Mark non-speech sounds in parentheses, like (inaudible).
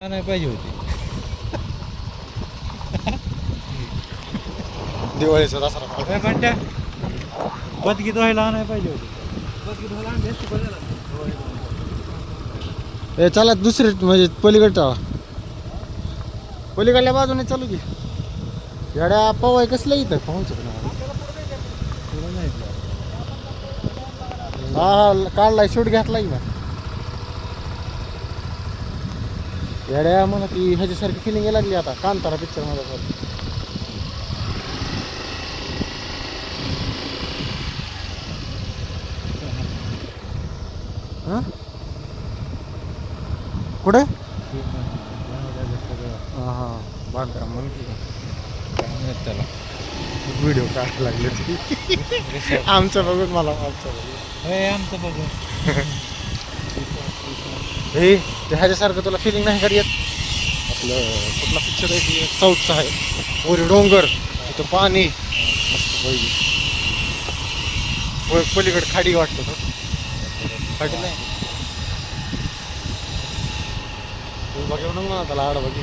नाही पाहिजे होती दिवाळीचा दसरा. काय म्हणत्या बदगीत व्हायला नाही पाहिजे होती. ए चला दुसरे म्हणजे पलीकडचा पलीकडल्या बाजूने चालू की येड्या पवाय कसलं इथं पाहूच. हा हा काढलाय शूट घेतलाय की येड्या मला ती ह्याच्यासारखी फिलिंग लागली आता कांतारा पिक्चरमध्ये पण. हा? कुठे? हा हा बांधकाम त्याला व्हिडिओ काढायला लागले (laughs) आमचं बघून मला आमचं बघून. आमचं बघून. (laughs) हे ते ह्याच्यासारखं तुला फिलिंग नाही का येत आपलं कुठला पिक्चर आहे की साऊथचा आहे. वर डोंगर तिथं पाणी. मस्त पलीकडे खाडी वाटतं तो खाडी नाही. तू बघ ना त्याला आड बघी